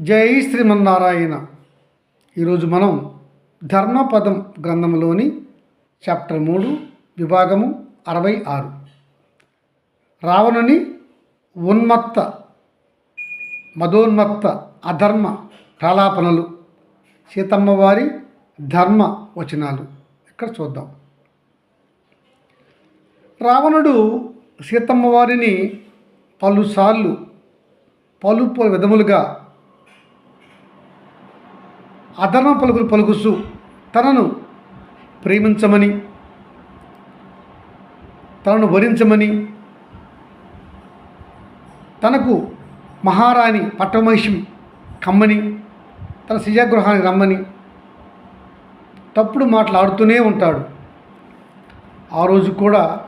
జై శ్రీమన్నారాయణ. ఈరోజు మనం ధర్మపదం గ్రంథంలోని చాప్టర్ మూడు విభాగము అరవై ఆరు. రావణుని ఉన్మత్త మదోన్మత్త అధర్మ ప్రలాపనలు సీతమ్మవారి ధర్మ వచనాలు. ఇక్కడ చూద్దాం. రావణుడు సీతమ్మవారిని పలుసార్లు పలు విధములుగా అధర్మ పలుకులు పలుకుస్తూ తనను ప్రేమించమని తనను వరించమని తనకు మహారాణి పట్టమహిషి కమ్మని తన శిజాగృహానికి రమ్మని తప్పుడు మాట్లాడుతూనే ఉంటాడు. ఆ రోజు కూడా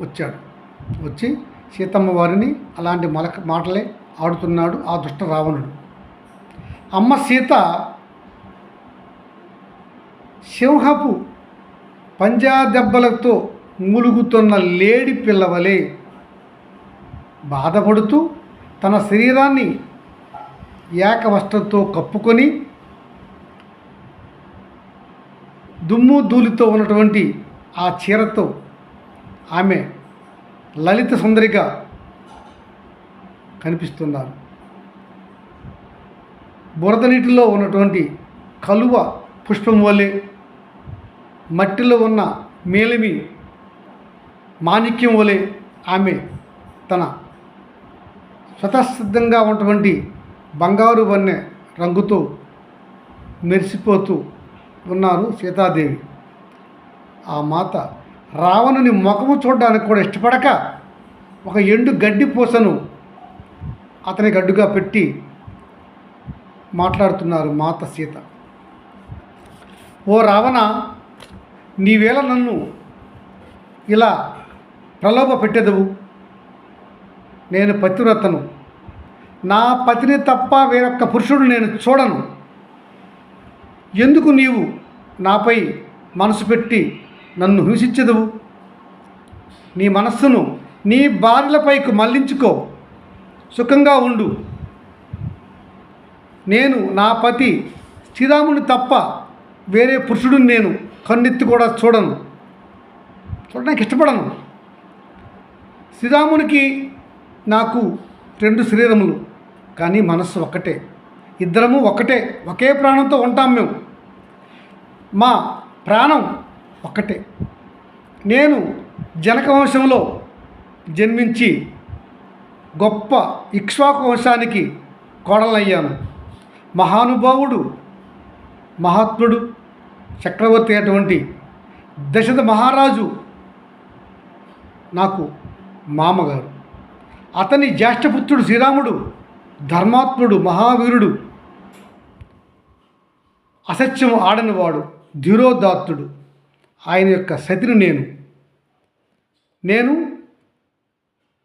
వచ్చాడు. వచ్చి సీతమ్మ వారిని అలాంటి మలక మాటలే ఆడుతున్నాడు. ఆ దుష్ట రావణుడు. అమ్మ సీత సింహపు పంజా దెబ్బలతో మూలుగుతున్న లేడి పిల్లవలే బాధపడుతూ తన శరీరాన్ని ఏకవస్త్రంతో కప్పుకొని దుమ్ము ధూళితో ఉన్నటువంటి ఆ చీరతో ఆమె లలిత సుందరిగా కనిపిస్తున్నారు. బురద నీటిలో ఉన్నటువంటి కలువ పుష్పం వలె మట్టిలో ఉన్న మేలిమి మాణిక్యం వలె ఆమె తన స్వతసిద్ధంగా ఉన్నటువంటి బంగారు వన్నె రంగుతో మెరిసిపోతూ ఉన్నారు సీతాదేవి. ఆ మాత రావణుని ముఖము చూడడానికి కూడా ఇష్టపడక ఒక ఎండు గడ్డి పూసను అతని గడ్డుగా పెట్టి మాట్లాడుతున్నారు మాత సీత. ఓ రావణ నీవేళ నన్ను ఇలా ప్రలోభ పెట్టెదవు. నేను పతివ్రతను. నా పతిని తప్ప వేరొక్క పురుషుడు నేను చూడను. ఎందుకు నీవు నాపై మనసు పెట్టి నన్ను హింసించదువు? నీ మనస్సును నీ భార్యలపైకి మళ్ళించుకో. సుఖంగా ఉండు. నేను నా పతి శ్రీరాముని తప్ప వేరే పురుషుడు నేను కన్నెత్తి కూడా చూడను. చూడడానికి ఇష్టపడను. శ్రీరామునికి నాకు రెండు శరీరములు కానీ మనస్సు ఒక్కటే. ఇద్దరము ఒకటే ఒకే ప్రాణంతో ఉంటాం మేము. మా ప్రాణం ఒక్కటే. నేను జనక వంశంలో జన్మించి గొప్ప ఇక్ష్వాకు వంశానికి కోడలయ్యాను మహానుభావుడు మహాత్ముడు చక్రవర్తి అటువంటి దశరథ మహారాజు నాకు మామగారు. అతని జ్యేష్ఠపుత్రుడు శ్రీరాముడు ధర్మాత్ముడు మహావీరుడు అసత్యము ఆడనివాడు ధీరోదాత్తుడు. ఆయన యొక్క సతిని నేను. నేను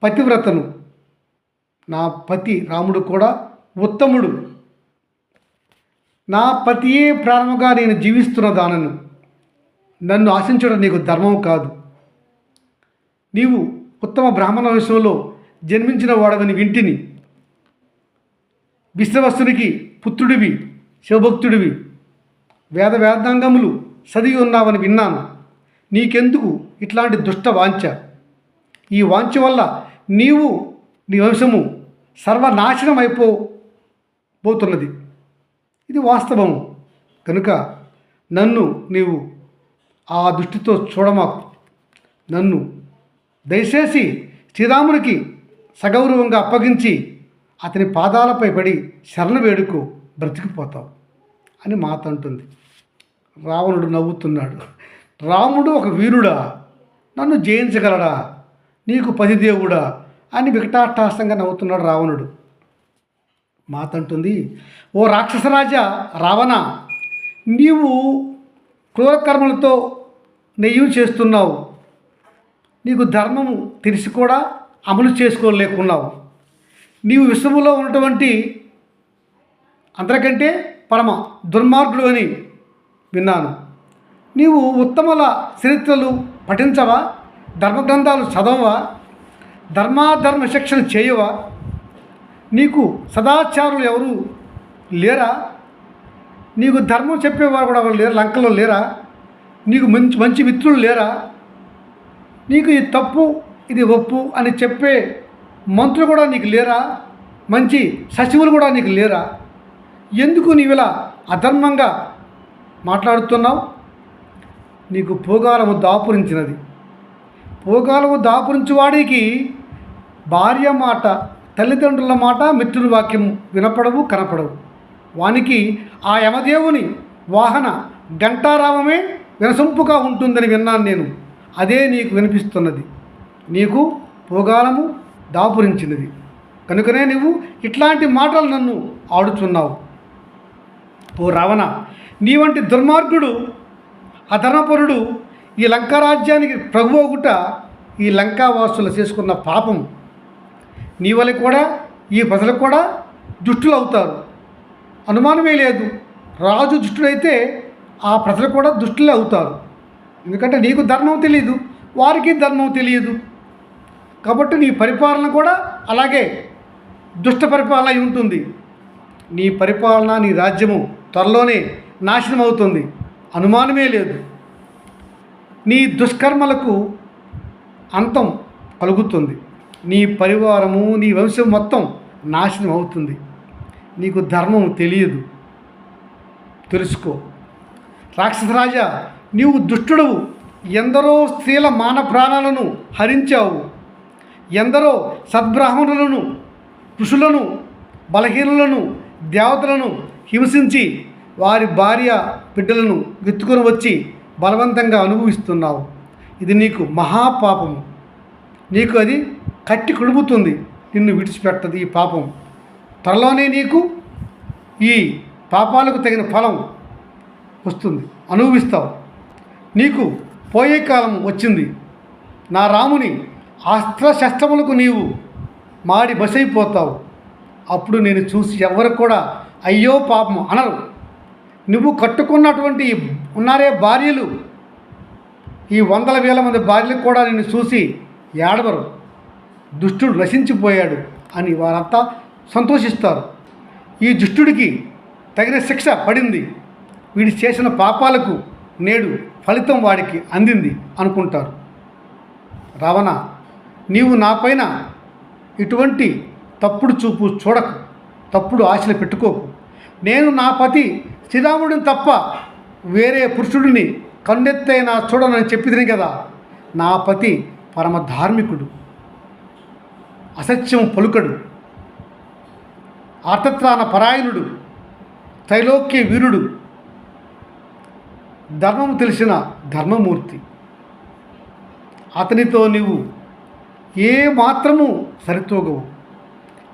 పతివ్రతను. నా పతి రాముడు కూడా ఉత్తముడు. నా పతియే ప్రారంభంగా నేను జీవిస్తున్న దానను నన్ను ఆశించడం నీకు ధర్మం కాదు. నీవు ఉత్తమ బ్రాహ్మణ వంశంలో జన్మించిన వాడవని వింటిని. విశ్వవస్తునికి పుత్రుడివి శివభక్తుడివి వేద వేదాంగములు చదివి ఉన్నావని విన్నాను. నీకెందుకు ఇట్లాంటి దుష్ట వాంఛ? ఈ వాంఛ వల్ల నీవు నీ వంశము సర్వనాశనం అయిపో పోతున్నది. ఇది వాస్తవం. కనుక నన్ను నీవు ఆ దృష్టితో చూడమాకు. నన్ను దయచేసి శ్రీరామునికి సగౌరవంగా అప్పగించి అతని పాదాలపై పడి శరణ వేడుకు బ్రతికిపోతావు అని మాత అంటుంది. రావణుడు నవ్వుతున్నాడు. రాముడు ఒక వీరుడా? నన్ను జయించగలడా? నీకు పతిదేవుడా అని వికటాట్టాసంగా నవ్వుతున్నాడు రావణుడు. మాత అంటుంది ఓ రాక్షసరాజా రావణ నీవు క్రూరకర్మలతో నెయ్యం చేస్తున్నావు. నీకు ధర్మము తెలిసి కూడా అమలు చేసుకోలేకున్నావు. నీవు విశ్వములో ఉన్నటువంటి అందరికంటే పరమ దుర్మార్గుడు అని విన్నాను. నీవు ఉత్తముల చరిత్రలు పఠించవా? ధర్మగ్రంథాలు చదవవా? ధర్మాధర్మ శిక్షణ చేయవా? నీకు సదాచారులు ఎవరు లేరా? నీకు ధర్మం చెప్పేవారు కూడా ఎవరు లేరా? లంకలో లేరా? నీకు మంచి మంచి మిత్రులు లేరా? నీకు ఇది తప్పు ఇది ఒప్పు అని చెప్పే మంత్రులు కూడా నీకు లేరా? మంచి సచివులు కూడా నీకు లేరా? ఎందుకు నీవు ఇలా అధర్మంగా మాట్లాడుతున్నావు? నీకు పోగాలము దాపురించినది. పోగాలము దాపురించి వాడికి భార్య మాట తల్లిదండ్రుల మాట మిత్రుల వాక్యం వినపడవు కనపడవు. వానికి ఆ యమదేవుని వాహన గంటారావమే వినసొంపుగా ఉంటుందని విన్నాను నేను. అదే నీకు వినిపిస్తున్నది. నీకు పోగాలము దాపురించినది. కనుకనే నువ్వు ఇట్లాంటి మాటలు నన్ను ఆడుచున్నావు. ఓ రావణ నీ వంటి దుర్మార్గుడు అధర్మపరుడు ఈ లంకారాజ్యానికి రాజ్యానికి గుట ఈ లంకావాసులు చేసుకున్న పాపం నీ వల్ల కూడా ఈ ప్రజలు కూడా దుష్టులు అవుతారు. అనుమానమే లేదు. రాజు దుష్టుడైతే ఆ ప్రజలు కూడా దుష్టులే అవుతారు. ఎందుకంటే నీకు ధర్మం తెలియదు వారికి ధర్మం తెలియదు. కాబట్టి నీ పరిపాలన కూడా అలాగే దుష్ట పరిపాలన అయి ఉంటుంది. నీ పరిపాలన నీ రాజ్యము త్వరలోనే నాశనం అవుతుంది. అనుమానమే లేదు. నీ దుష్కర్మలకు అంతం కలుగుతుంది. నీ పరివారము నీ వంశం మొత్తం నాశనం అవుతుంది. నీకు ధర్మం తెలియదు. తెలుసుకో. రాక్షసరాజా నీవు దుష్టుడవు. ఎందరో స్త్రీల మాన ప్రాణాలను హరించావు. ఎందరో సద్బ్రాహ్మణులను ఋషులను బలహీనులను దేవతలను హింసించి వారి భార్య బిడ్డలను విత్తుకొని వచ్చి బలవంతంగా అనుభవిస్తున్నావు. ఇది నీకు మహాపాపము. నీకు అది కట్టి కుడుపుతుంది నిన్ను విడిచిపెట్టదు ఈ పాపం. త్వరలోనే నీకు ఈ పాపాలకు తగిన ఫలం వస్తుంది. అనుభవిస్తావు. నీకు పోయే కాలం వచ్చింది. నా రాముని అస్త్రశస్త్రములకు నీవు మాడి బసైపోతావు. అప్పుడు నేను చూసి ఎవరు కూడా అయ్యో పాపం అనరు. నువ్వు కట్టుకున్నటువంటి ఉన్నారే భార్యలు. ఈ వందల వేల మంది భార్యలకు కూడా నిన్ను చూసి ఏడవరు. దుష్టుడు నశించిపోయాడు అని వారంతా సంతోషిస్తారు. ఈ దుష్టుడికి తగిన శిక్ష పడింది. వీడి చేసిన పాపాలకు నేడు ఫలితం వాడికి అందింది అనుకుంటారు. రావణ నీవు నాపైన ఇటువంటి తప్పుడు చూపు చూడకు. తప్పుడు ఆశలు పెట్టుకోకు. నేను నా పతి శ్రీరాముడిని తప్ప వేరే పురుషుడిని కన్నెత్తైనా చూడనని చెప్పిదిని కదా. నా పతి పరమ ధార్మికుడు. అసత్యం పలుకడు. ఆర్తత్రాన పరాయణుడు త్రైలోక్య వీరుడు. ధర్మం తెలిసిన ధర్మమూర్తి. అతనితో నీవు ఏ మాత్రము సరితూగవు.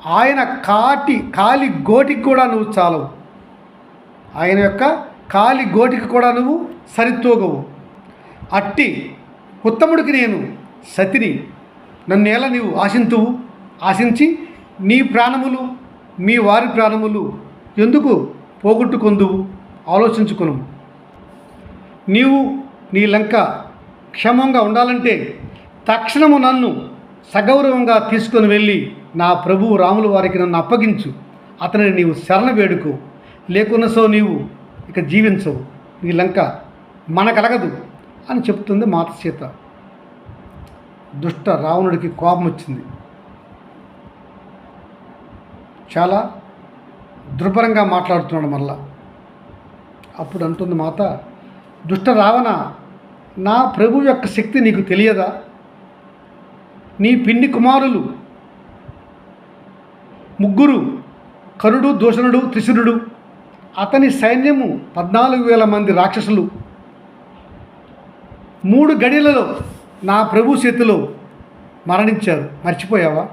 ఆయన కాటి కాలి గోటికి కూడా నువ్వు చాలవు. ఆయన యొక్క కాలి గోటికి కూడా నువ్వు సరితూగవు. అట్టి ఉత్తముడికి నేను సతిని. నన్నేలా నీవు ఆశింతువు? ఆశించి నీ ప్రాణములు మీ వారి ప్రాణములు ఎందుకు పోగొట్టుకొందువు? ఆలోచించుకును. నీవు నీ లంక క్షేమంగా ఉండాలంటే తక్షణము నన్ను సగౌరవంగా తీసుకొని వెళ్ళి నా ప్రభువు రాముల వారికి నన్ను అప్పగించు. అతనిని నీవు శరణ వేడుకో. లేకున్న సో నీవు ఇక జీవించవు. నీ లంక మనకలగదు అని చెప్తుంది మాత సీత. దుష్ట రావణుడికి కోపం వచ్చింది చాలా దుర్భరంగా మాట్లాడుతున్నాడు మళ్ళా అప్పుడు అంటుంది మాత దుష్ట రావణ నా ప్రభు యొక్క శక్తి నీకు తెలియదా? నీ పిన్ని కుమారులు ముగ్గురు కరుడు దూషణుడు త్రిశురుడు అతని సైన్యము పద్నాలుగు వేల మంది రాక్షసులు. మూడు గడిలలో నా ప్రభు చేతిలో మరణించారు. మర్చిపోయావా?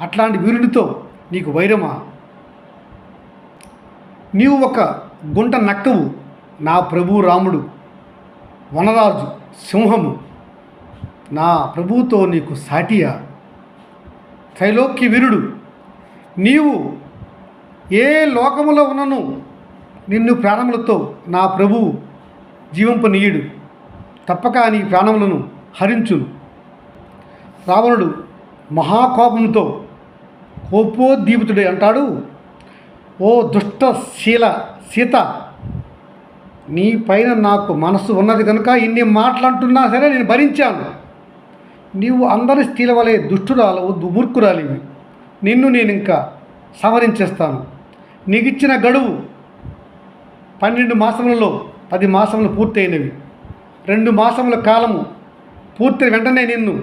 అట్లాంటి వీరుడితో నీకు వైరమా? నీవు ఒక గుంట నక్కవు నా ప్రభు రాముడు వనరాజు సింహము. నా ప్రభుతో నీకు సాటియా? త్రైలోక్య వీరుడు నీవు ఏ లోకములో ఉన్నను నిన్ను ప్రాణములతో నా ప్రభువు జీవింపనీయుడు. తప్పక నీ ప్రాణములను హరించును. రావణుడు మహాకోపంతో కోపోద్దీపితుడే అంటాడు. ఓ దుష్ట శీల సీత నీ పైన నాకు మనసు ఉన్నది కనుక ఇన్ని మాటలంటున్నా సరే నేను భరించాను. నీవు అందరి స్త్రీల వలె దుష్టురాలవు దుమూర్ఖురాలివి నిన్ను నేను ఇంకా సవరించేస్తాను నీకు ఇచ్చిన గడువు పన్నెండు మాసములలో పది మాసములు పూర్తయినవి. రెండు మాసముల కాలము పూర్తి వెంటనే నిన్ను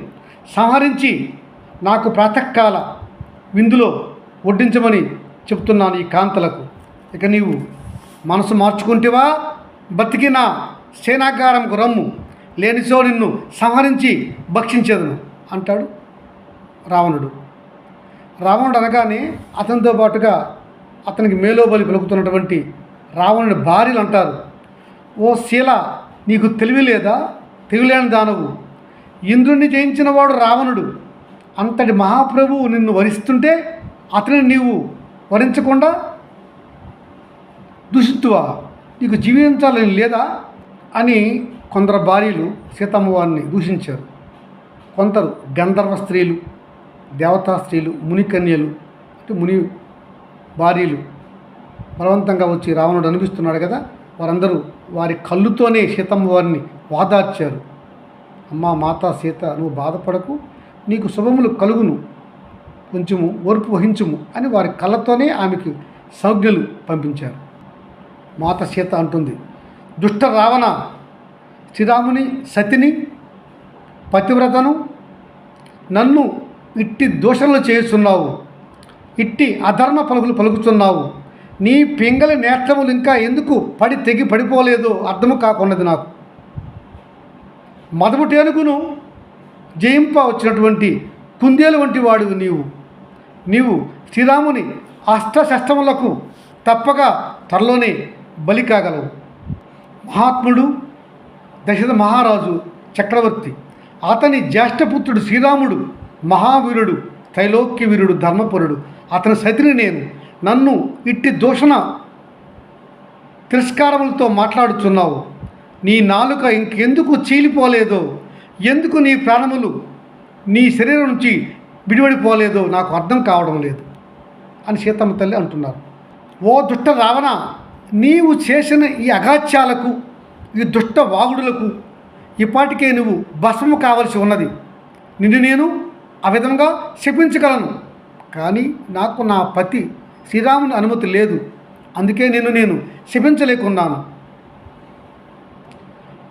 సంహరించి నాకు ప్రాతకాల విందులో వడ్డించమని చెప్తున్నాను ఈ కాంతలకు. ఇక నీవు మనసు మార్చుకుంటేవా? బతికిన సేనాగారంకు రమ్ము. లేనిచో నిన్ను సంహరించి భక్షించేదను అంటాడు రావణుడు. రావణుడు అనగానే అతనితో పాటుగా అతనికి మేలోబలి పలుకుతున్నటువంటి రావణుడి భార్యలు అంటారు. ఓ శీల నీకు తెలివి లేదా? తెలివిలేని దానవు. ఇంద్రుణ్ణి జయించిన వాడు రావణుడు. అంతటి మహాప్రభువు నిన్ను వరిస్తుంటే అతనిని నీవు వరించకుండా దూషిస్తువా నీకు జీవించాలని లేదా? అని కొందరు భార్యలు సీతమ్మవారిని దూషించారు. కొందరు గంధర్వ స్త్రీలు దేవతా స్త్రీలు మునికన్యలు అంటే ముని భార్యలు బలవంతంగా వచ్చి రావణుడు అనిపిస్తున్నాడు కదా? వారందరూ వారి కళ్ళుతోనే సీతమ్మ వారిని వాదార్చారు. అమ్మ మాతా సీత నువ్వు బాధపడకు. నీకు శుభములు కలుగును కొంచెము ఓర్పు వహించుము అని వారి కళ్ళతోనే ఆమెకి సౌజ్ఞలు పంపించారు. మాత సీత అంటుంది దుష్ట రావణ శ్రీరాముని సతిని పతివ్రతను నన్ను ఇట్టి దోషణలు చేస్తున్నావు ఇట్టి అధర్మ పలుకులు పలుకుతున్నావు నీ పింగళి నేత్రములు ఇంకా ఎందుకు పడి తెగి పడిపోలేదో అర్థము కాకున్నది నాకు. మదముటి జయింప వచ్చినటువంటి కుందేలు వంటి వాడు నీవు. నీవు శ్రీరాముని అష్టశస్త్రములకు తప్పక త్వరలోనే బలి కాగలవు. మహాత్ముడు దశరథ మహారాజు చక్రవర్తి అతని జ్యేష్ఠపుత్రుడు శ్రీరాముడు మహావీరుడు త్రైలోక్య వీరుడు ధర్మపురుడు అతని సతిని నేను నన్ను ఇట్టి దూషణ తిరస్కారములతో మాట్లాడుచున్నావు. నీ నాలుక ఇంకెందుకు చీలిపోలేదో? ఎందుకు నీ ప్రాణములు నీ శరీరం నుంచి విడివడిపోలేదో నాకు అర్థం కావడం లేదు అని సీతమ్మ తల్లి అంటున్నారు. ఓ దుష్ట రావణ నీవు చేసిన ఈ అగాత్యాలకు ఈ దుష్ట వాగుడులకు ఇప్పటికే నువ్వు భస్మము కావలసి ఉన్నది. నిన్ను నేను ఆ విధంగా శపించగలను. కానీ నాకు నా పతి శ్రీరాముని అనుమతి లేదు. అందుకే నిన్ను నేను శపించలేకున్నాను.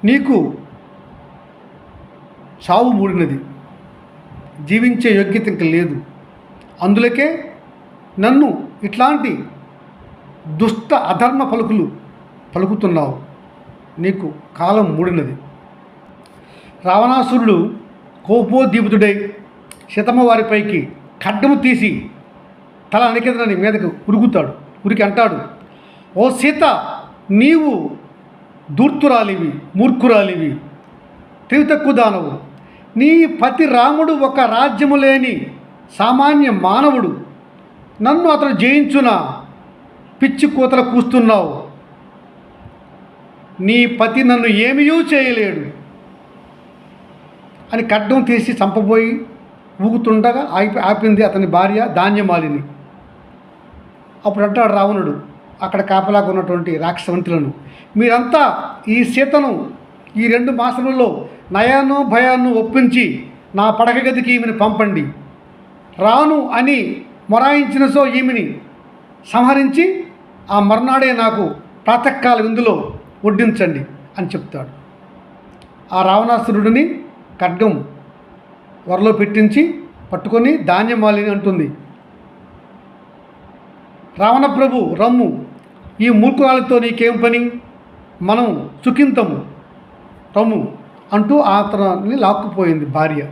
నీకు చావు మూడినది. జీవించే యోగ్యత ఇంక లేదు. అందులకే నన్ను ఇట్లాంటి దుష్ట అధర్మ పలుకులు పలుకుతున్నావు. నీకు కాలం మూడినది. రావణాసురుడు కోపోద్దీపుతుడై శతమ్మ వారిపైకి ఖడ్డము తీసి తల అణికెదనని మీదకు ఉరుగుతాడు ఉరికి అంటాడు ఓ సీత నీవు దూర్తురాలివి మూర్ఖురాలివి త్రివి తక్కువ దానవు నీ పతి రాముడు ఒక రాజ్యము లేని సామాన్య మానవుడు. నన్ను అతను జయించున పిచ్చి కూతలు కూస్తున్నావు. నీ పతి నన్ను ఏమీయూ చేయలేడు. అని ఖడ్డం తీసి చంపబోయి ఊగుతుండగా ఆపి ఆపింది అతని భార్య ధాన్యమాలిని. అప్పుడు అంటాడు రావణుడు అక్కడ కాపలాగా ఉన్నటువంటి రాక్షసవంతులను మీరంతా ఈ సీతను ఈ రెండు మాసములలో నయాను భయాన్ని ఒప్పించి నా పడక గదికి ఈమెను పంపండి. రాను అని మొరాయించిన సో ఈమెని సంహరించి ఆ మర్నాడే నాకు ప్రాతకాల విందులో వడ్డించండి అని చెప్తాడు. ఆ రావణాసురుడిని ఖడ్గం వరలో పెట్టించి పట్టుకొని ధాన్యమాలిని అంటుంది. రావణ ప్రభు రమ్ము ఈ మూర్ఖురాలతో నీకేం పని? మనం సుఖింతము. రమ్ము అంటూ అతన్ని లాక్కుపోయింది భార్య.